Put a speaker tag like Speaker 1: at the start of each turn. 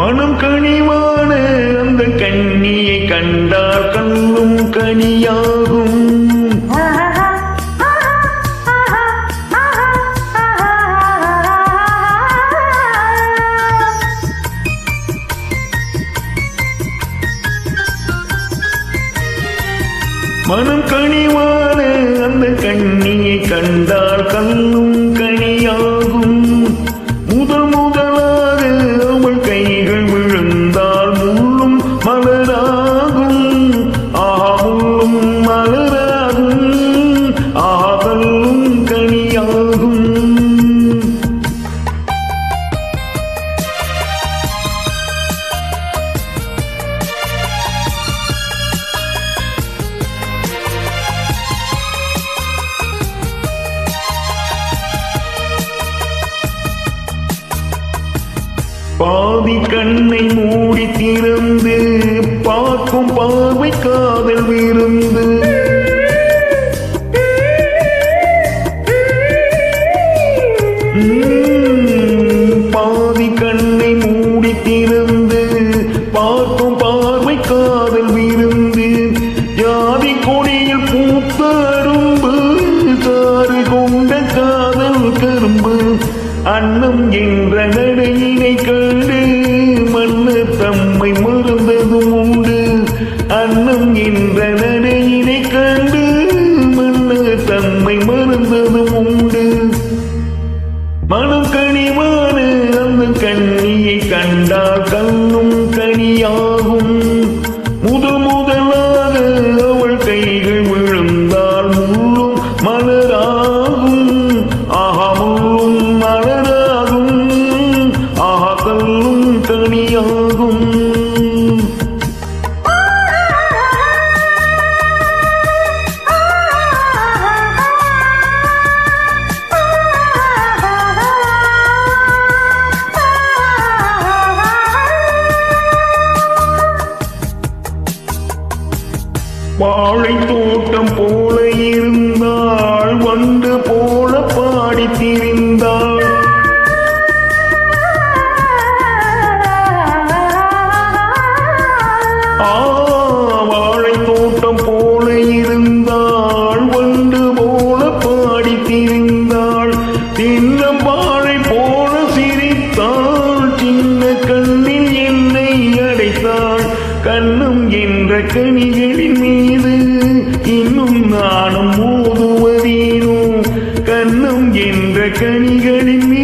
Speaker 1: மனம் கனிவான அந்த கண்ணியை கண்டால் கண்ணும் கனியாகும். மனம் கனிவான அந்த கண்ணியை கண்டால் பாதி கண்ணை மூடி திறந்து பார்க்கும் பார்வை காதல் விருந்து. உம், பாதி கண்ணை மூடி திறந்து பார்க்கும் பார்வை காதல் விருந்து. ஜாதி கொடியில் பூத்த சாறு கொண்ட காதல் கரும்பு. அன்னம் என்ற நடையினை கண் அன்னம் என்ற நடையினை கண்டு மண்ணு தம்மை மறந்ததும் உண்டு. மனம் கனிவான அந்த கண்ணியை கண்டால் கண்ணும் கனியாகும். முதல் முதலாக அவள் கைகள் விழுந்தால் முள்ளும் மலராகும் வாழை தோட்டம் போல இருந்தாள் வந்து கண்ணும் என்ற கனிகளின் மீது இன்னும் நானும் மோதுவதீனும் கண்ணும் என்ற கனிகளின் மீது